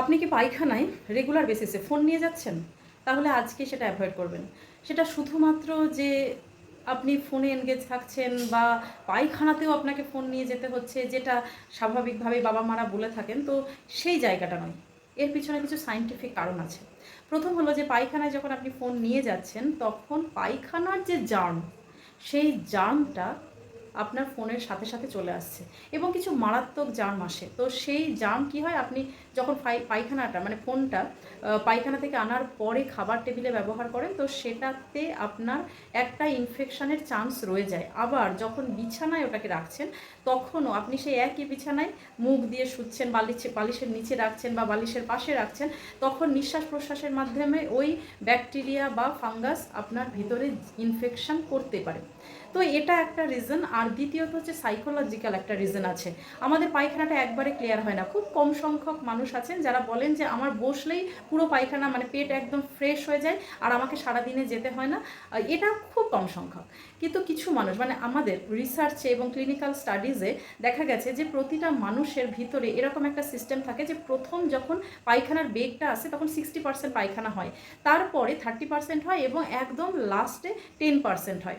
আপনি কি পায়খানায় রেগুলার বেসিসে ফোন নিয়ে যাচ্ছেন? তাহলে আজকে সেটা অ্যাভয়েড করবেন। সেটা শুধুমাত্র যে আপনি ফোনে এনগেজ থাকছেন বা পায়খানাতেও আপনাকে ফোন নিয়ে যেতে হচ্ছে, যেটা স্বাভাবিকভাবে বাবা মারা বলে থাকেন, তো সেই জায়গাটা নয়। এর পিছনে কিছু সাইন্টিফিক কারণ আছে। প্রথম হলো যে পায়খানায় যখন আপনি ফোন নিয়ে যাচ্ছেন, তখন পায়খানার যে জার্ম সেই জার্মটা আপনার ফোনের সাথে সাথে চলে আসছে। এবং কিছু মারাত্মক জার্ম আসে। তো সেই জার্ম কি হয়? আপনি যখন পায়খানাটা মানে ফোনটা পায়খানা থেকে আনার পরে খাবার টেবিলে ব্যবহার করেন, তো সেটাতে আপনার একটা ইনফেকশনের চান্স রয়ে যায়। আবার যখন বিছানায় ওটাকে রাখছেন, তখনও আপনি সেই একই বিছানায় মুখ দিয়ে শুচ্ছেন, বালিশ, বালিশের নিচে রাখছেন বা বালিশের পাশে রাখছেন, তখন নিঃশ্বাস প্রশ্বাসের মাধ্যমে ওই ব্যাকটেরিয়া বা ফাঙ্গাস আপনার ভিতরে ইনফেকশন করতে পারে। তো এটা একটা রিজন আর দ্বিতীয়ত হচ্ছে সাইকোলজিক্যাল একটা রিজন আছে। আমাদের পায়খানাটা একবারে ক্লিয়ার হয় না। খুব কম সংখ্যক মানুষ আছেন যারা বলেন যে, আমার বসলেই পুরো পায়খানা মানে পেট একদম ফ্রেশ হয়ে যায় আর আমাকে সারাদিনে যেতে হয় না। এটা খুব কম সংখ্যক। কিন্তু কিছু মানুষ মানে আমাদের রিসার্চে এবং ক্লিনিক্যাল স্টাডিজে দেখা গেছে যে, প্রতিটা মানুষের ভিতরে এরকম একটা সিস্টেম থাকে যে, প্রথম যখন পায়খানার বেগটা আসে তখন সিক্সটি পার্সেন্ট পায়খানা হয়। তারপরে থার্টি পার্সেন্ট হয় এবং একদম লাস্টে টেন পার্সেন্ট হয়।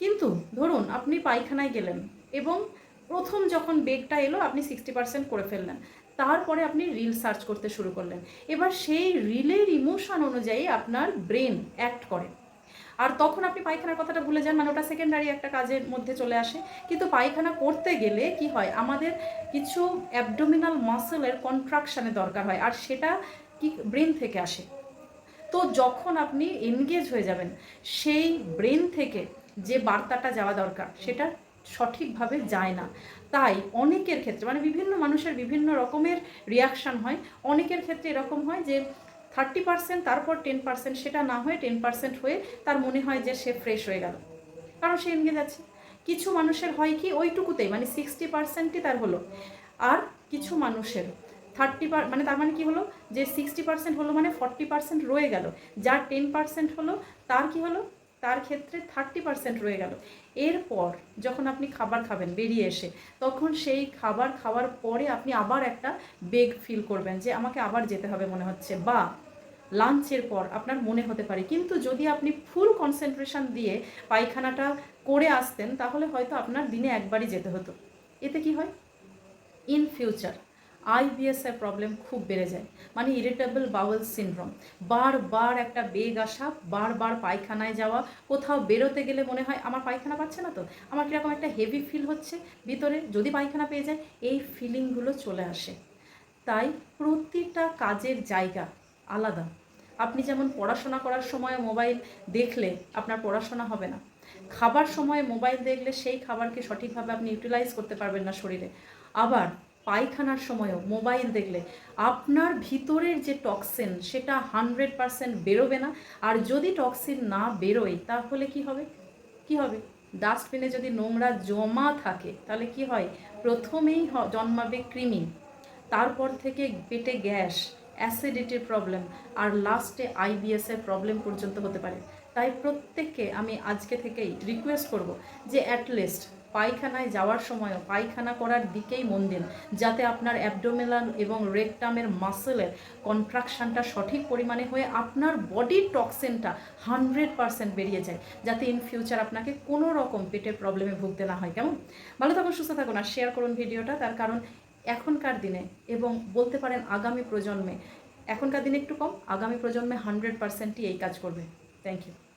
কিন্তু ধরুন আপনি পায়খানায় গেলেন এবং প্রথম যখন বেগটা এলো, আপনি সিক্সটি পার্সেন্ট করে ফেললেন। তারপরে আপনি রিল সার্চ করতে শুরু করলেন। এবার সেই রিলের ইমোশন অনুযায়ী আপনার ব্রেন অ্যাক্ট করে। আর তখন আপনি পায়খানার কথাটা ভুলে যান মানে ওটা সেকেন্ডারি একটা কাজের মধ্যে চলে আসে। কিন্তু পায়খানা করতে গেলে কি হয়? আমাদের কিছু অ্যাবডোমিনাল মাসেলের কন্ট্রাকশানে দরকার হয়, আর সেটা কি ব্রেন থেকে আসে। তো যখন আপনি এনগেজ হয়ে যাবেন, সেই ব্রেন থেকে যে বার্তাটা যাওয়া দরকার, সেটা সঠিকভাবে যায় না। তাই অনেকের ক্ষেত্রে মানে বিভিন্ন মানুষের বিভিন্ন রকমের রিয়াকশান হয়। অনেকের ক্ষেত্রে এরকম হয় যে থার্টি পার্সেন্ট তারপর টেন পার্সেন্ট সেটা না হয়ে টেন পার্সেন্ট হয়ে তার মনে হয় যে সে ফ্রেশ হয়ে গেল। কারণ সে এনগেজ আছে। কিছু মানুষের হয় কি, ওইটুকুতেই মানে সিক্সটি পার্সেন্টই তার হলো। আর কিছু মানুষের থার্টি পার মানে তার মানে কি হলো? যে সিক্সটি পার্সেন্ট হলো মানে ফর্টি পার্সেন্ট রয়ে গেল। যার টেন পার্সেন্ট হলো, তার কি হলো? তার ক্ষেত্রে থার্টি পার্সেন্ট রয়ে গেল। এরপর যখন আপনি খাবার খাবেন বেরিয়ে এসে, তখন সেই খাবার খাওয়ার পরে আপনি আবার একটা বেগ ফিল করবেন যে আমাকে আবার যেতে হবে মনে হচ্ছে বা লাঞ্চের পর আপনার মনে হতে পারে। কিন্তু যদি আপনি ফুল কনসেন্ট্রেশন দিয়ে পায়খানাটা করে আসতেন, তাহলে হয়তো আপনার দিনে একবারই যেতে হতো। এতে কি হয়? ইন ফিউচার আইবিএস এর প্রবলেম খুব বেড়ে যায়। মানে ইরিটেবল বাউল সিনড্রোম বারবার একটা বেগ আসা, বারবার পায়খানায় যাওয়া, কোথাও বেরোতে গেলে মনে হয়, আমার পায়খানা পাচ্ছে না তো? আমার কীরকম একটা হেভি ফিল হচ্ছে? ভিতরে যদি পায়খানা পেয়ে যায়, এই ফিলিংগুলো চলে আসে। তাই প্রতিটা কাজের জায়গা আলাদা। আপনি যেমন পড়াশোনা করার সময় মোবাইল দেখলে আপনার পড়াশোনা হবে না। খাবার সময় মোবাইল দেখলে সেই খাবারকে সঠিকভাবে আপনি ইউটিলাইজ করতে পারবেন না শরীরে। আবার পায়খানার সময়ও মোবাইল দেখলে আপনার ভিতরের যে টক্সিন সেটা হান্ড্রেড পারসেন্ট বেরোবে না। আর যদি টক্সিন না বেরোয়, তাহলে কি হবে? কি হবে? ডাস্টবিনে যদি নোংরা জমা থাকে, তাহলে কি হয়? প্রথমেই জন্মাবে কৃমি তারপর থেকে পেটে গ্যাস অ্যাসিডিটির প্রবলেম আর লাস্টে আইবিএসের প্রবলেম পর্যন্ত হতে পারে। তাই প্রত্যেককে আমি আজকে থেকেই রিকোয়েস্ট করব যে অ্যাটলিস্ট পায়খানায় যাওয়ার সময়ও পায়খানা করার দিকেই মন দিন, যাতে আপনার অ্যাবডোমেলান এবং রেকটামের মাসেলের কন্ট্রাকশনটা সঠিক পরিমাণে হয়ে আপনার বডির টক্সিনটা হান্ড্রেড পারসেন্ট বেরিয়ে যায়, যাতে ইন ফিউচার আপনাকে কোনো রকম পেটের প্রবলেমে ভুগতে না হয়। কেমন? ভালো থাকুন, সুস্থ থাকুন আর শেয়ার করুন ভিডিওটা, তার কারণ এখনকার দিনে এবং বলতে পারেন আগামী প্রজন্মে, এখনকার দিনে একটু কম, আগামী প্রজন্মে হান্ড্রেড পার্সেন্টই এই কাজ করবে। Thank you